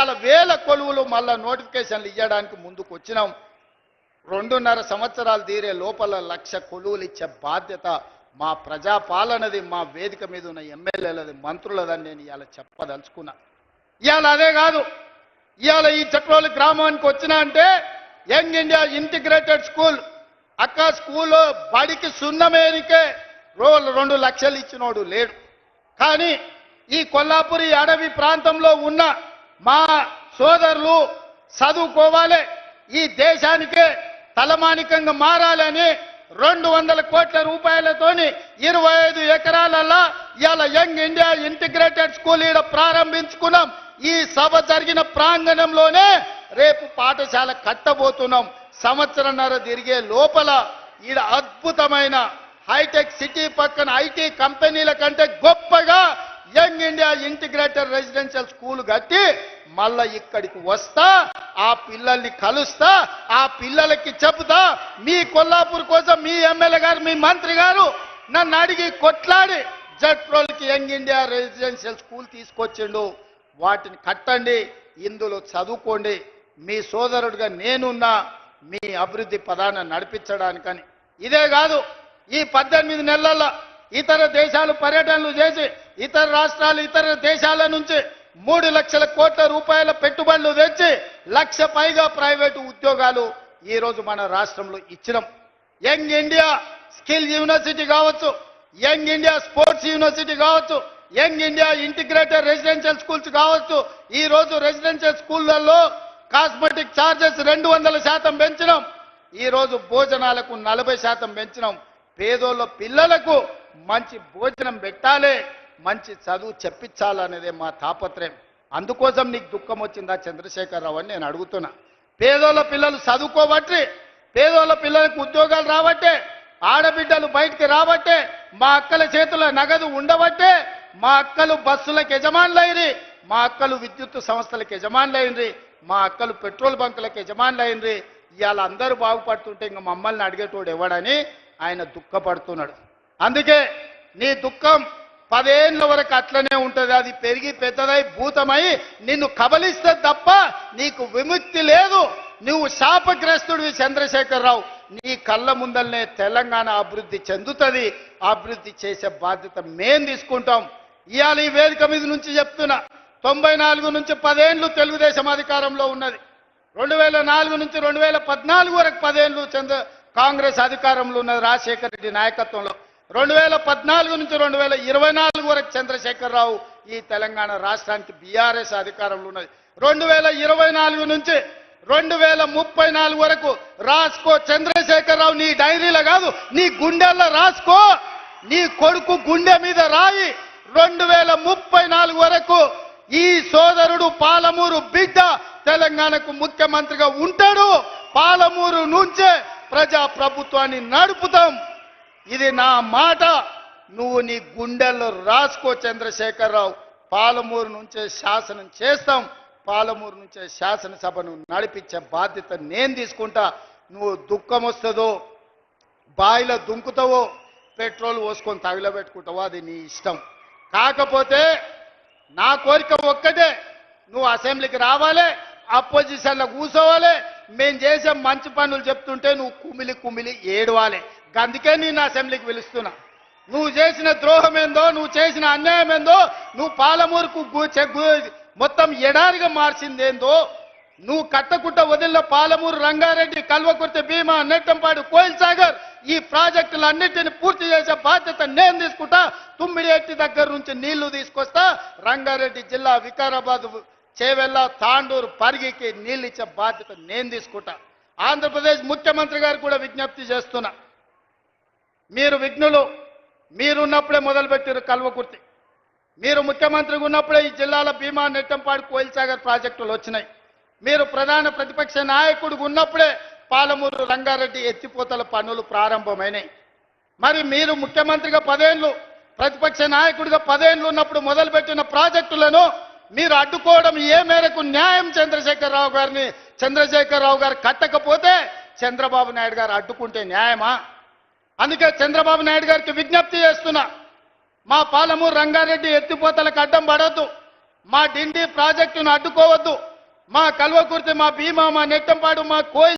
ఇవాళ వేల కొలువులు మళ్ళా నోటిఫికేషన్లు ఇవ్వడానికి ముందుకు వచ్చినాం. రెండున్నర సంవత్సరాలు తీరే లోపల లక్ష కొలువులు ఇచ్చే బాధ్యత మా ప్రజాపాలనది మా వేదిక మీద ఉన్న ఎమ్మెల్యేలది మంత్రులదని నేను ఇవాళ చెప్పదలుచుకున్నా. ఇవాళ అదే కాదు. ఇవాళ ఈ చట్రోలు గ్రామానికి వచ్చినా అంటే యంగ్ ఇండియా ఇంటిగ్రేటెడ్ స్కూల్. అక్క స్కూల్లో బడికి సున్నమేనికే రోజు రెండు లక్షలు ఇచ్చినోడు లేడు. కానీ ఈ కొల్లాపురి అడవి ప్రాంతంలో ఉన్న మా సోదరులు చదువుకోవాలి. ఈ దేశానికే తలమానికంగా మారాలని రెండు వందల కోట్ల రూపాయలతోని ఇరవై ఐదు ఎకరాలల్లా ఇవాళ యంగ్ ఇండియా ఇంటిగ్రేటెడ్ స్కూల్ ఈడ ప్రారంభించుకున్నాం. ఈ సభ జరిగిన ప్రాంగణంలోనే రేపు పాఠశాల కట్టబోతున్నాం. సంవత్సరంన్నర తిరిగే లోపల ఈడ అద్భుతమైన హైటెక్ సిటీ పక్కన ఐటీ కంపెనీల కంటే గొప్పగా young India integrated residential school కట్టి మళ్ళా ఇక్కడికి వస్తా ఆ పిల్లల్ని కలుస్తా ఆ పిల్లలకి చెబుతా మీ కొల్లాపూర్ కోసం మీ ఎమ్మెల్యే గారు మీ మంత్రి గారు నన్ను అడిగి కొట్లాడి జట్రోల్కి యంగ్ ఇండియా రెసిడెన్షియల్ స్కూల్ తీసుకొచ్చిండు. వాటిని కట్టండి ఇందులో చదువుకోండి. మీ సోదరుడిగా నేనున్నా మీ అభివృద్ధి పదాన్ని నడిపించడానికని. ఇదే కాదు ఈ పద్దెనిమిది నెలల్లో ఇతర దేశాలు పర్యటనలు చేసి ఇతర రాష్ట్రాలు ఇతర దేశాల నుంచి మూడు లక్షల కోట్ల రూపాయల పెట్టుబడులు తెచ్చి లక్ష పైగా ప్రైవేటు ఉద్యోగాలు ఈరోజు మన రాష్ట్రంలో ఇచ్చినాం. యంగ్ ఇండియా స్కిల్ యూనివర్సిటీ కావచ్చు యంగ్ ఇండియా స్పోర్ట్స్ యూనివర్సిటీ కావచ్చు young India integrated residential schools కావచ్చు. ఈ రోజు రెసిడెన్షియల్ స్కూళ్ళలో కాస్మెటిక్ ఛార్జెస్ రెండు వందల శాతం పెంచినాం. ఈ రోజు భోజనాలకు నలభై శాతం పెంచినాం. పేదోళ్ళ పిల్లలకు మంచి భోజనం పెట్టాలి. మంచి చదువు చెప్పించాలనేదే మా తాపత్రయం. అందుకోసం నీకు దుఃఖం వచ్చిందా చంద్రశేఖరరావు అని నేను అడుగుతున్నా. పేదోళ్ళ పిల్లలు చదువుకోబట్టి పేదోళ్ళ పిల్లలకు ఉద్యోగాలు రాబట్టే ఆడబిడ్డలు బయటికి రాబట్టే మా అక్కల చేతుల నగదు ఉండబట్టే మా అక్కలు బస్సులకు యజమానులైనరి మా అక్కలు విద్యుత్ సంస్థలకు యజమానులైనరి మా అక్కలు పెట్రోల్ బంకులకు యజమానులైనరి ఇవాళ అందరూ బాగుపడుతుంటే ఇంకా మమ్మల్ని అడిగేటోడు ఎవడని ఆయన దుఃఖపడుతున్నాడు. అందుకే నీ దుఃఖం పదేళ్ళ వరకు అట్లనే ఉంటుంది. అది పెరిగి పెద్దదై భూతమై నిన్ను కబలిస్తే తప్ప నీకు విముక్తి లేదు. నువ్వు శాపగ్రస్తుడివి చంద్రశేఖరరావు. నీ కళ్ళ ముందల్నే తెలంగాణ అభివృద్ధి చెందుతుంది. అభివృద్ధి చేసే బాధ్యత మేం తీసుకుంటాం. ఇవాళ ఈ వేదిక మీద నుంచి చెప్తున్నా. తొంభై నాలుగు నుంచి పదేండ్లు తెలుగుదేశం అధికారంలో ఉన్నది. రెండు వేల నాలుగు నుంచి రెండు వేల పద్నాలుగు వరకు పదేళ్ళు చంద్ర కాంగ్రెస్ అధికారంలో ఉన్నది రాజశేఖర రెడ్డి నాయకత్వంలో. రెండు వేల పద్నాలుగు నుంచి రెండు వేల ఇరవై నాలుగు వరకు చంద్రశేఖరరావు ఈ తెలంగాణ రాష్ట్రానికి బీఆర్ఎస్ అధికారంలో ఉన్నది. రెండు వేల ఇరవై నాలుగు నుంచి రెండు వేల ముప్పై నాలుగు వరకు రాసుకో చంద్రశేఖరరావు నీ డైరీలో కాదు నీ గుండెల్లో రాసుకో. నీ కొడుకు గుండె మీద రాయి. రెండు వేల ముప్పై నాలుగు వరకు ఈ సోదరుడు పాలమూరు బిడ్డ తెలంగాణకు ముఖ్యమంత్రిగా ఉంటాడు. పాలమూరు నుంచే ప్రజా ప్రభుత్వాన్ని నడుపుతాం. ఇది నా మాట. నువ్వు నీ గుండెల్లో రాసుకో చంద్రశేఖరరావు. పాలమూరు నుంచే శాసనం చేస్తాం. పాలమూరు నుంచే శాసనసభను నడిపించే బాధ్యత నేను తీసుకుంటా. నువ్వు దుఃఖం వస్తుందో బాయిలో దుంకుతావో పెట్రోల్ పోసుకొని తగిలబెట్టుకుంటావో అది నీ ఇష్టం. కాకపోతే నా కోరిక ఒక్కటే. నువ్వు అసెంబ్లీకి రావాలి అపోజిషన్లో కూర్చోవాలి. మేము చేసే మంచి పనులు చెప్తుంటే నువ్వు కుమిలి కుమిలి ఏడవాలి. అందుకే నేను అసెంబ్లీకి పిలుస్తున్నా. నువ్వు చేసిన ద్రోహం ఏందో నువ్వు చేసిన అన్యాయం ఏందో నువ్వు పాలమూరుకు మొత్తం ఎడారిగా మార్చిందేందో నువ్వు కట్టకుట్ట వదిలిన పాలమూరు రంగారెడ్డి కల్వకుర్తి భీమా నెట్టంపాడు కోయిల్ సాగర్ ఈ ప్రాజెక్టులన్నిటిని పూర్తి చేసే బాధ్యత నేను తీసుకుంటా. తుమ్మిడి ఎట్టి దగ్గర నుంచి నీళ్ళు తీసుకొస్తా. రంగారెడ్డి జిల్లా వికారాబాద్ చేవెళ్ళ తాండూరు పరిగికి నీళ్ళు ఇచ్చే బాధ్యత నేను తీసుకుంటా. ఆంధ్రప్రదేశ్ ముఖ్యమంత్రి గారు కూడా విజ్ఞప్తి చేస్తున్నా. మీరు విఘ్నులు మీరున్నప్పుడే మొదలుపెట్టారు కల్వకుర్తి. మీరు ముఖ్యమంత్రిగా ఉన్నప్పుడే ఈ జిల్లాల భీమా నెట్టంపాడు కోయిల్సాగర్ ప్రాజెక్టులు వచ్చినాయి. మీరు ప్రధాన ప్రతిపక్ష నాయకుడిగా ఉన్నప్పుడే పాలమూరు రంగారెడ్డి ఎత్తిపోతల పనులు ప్రారంభమైనాయి. మరి మీరు ముఖ్యమంత్రిగా పదేళ్ళు ప్రతిపక్ష నాయకుడిగా పదేళ్ళు ఉన్నప్పుడు మొదలుపెట్టిన ప్రాజెక్టులను మీరు అడ్డుకోవడం ఏ మేరకు న్యాయం చంద్రశేఖరరావు గారిని చంద్రశేఖరరావు గారు కట్టకపోతే చంద్రబాబు నాయుడు గారు అడ్డుకుంటే న్యాయమా? అందుకే చంద్రబాబు నాయుడు గారికి విజ్ఞప్తి చేస్తున్నా మా పాలమూరు రంగారెడ్డి ఎత్తిపోతలకు అడ్డం పడవద్దు మా డిండి ప్రాజెక్టును అడ్డుకోవద్దు మా కల్వకుర్తి మా భీమా మా నెట్టంపాడు మా కోయి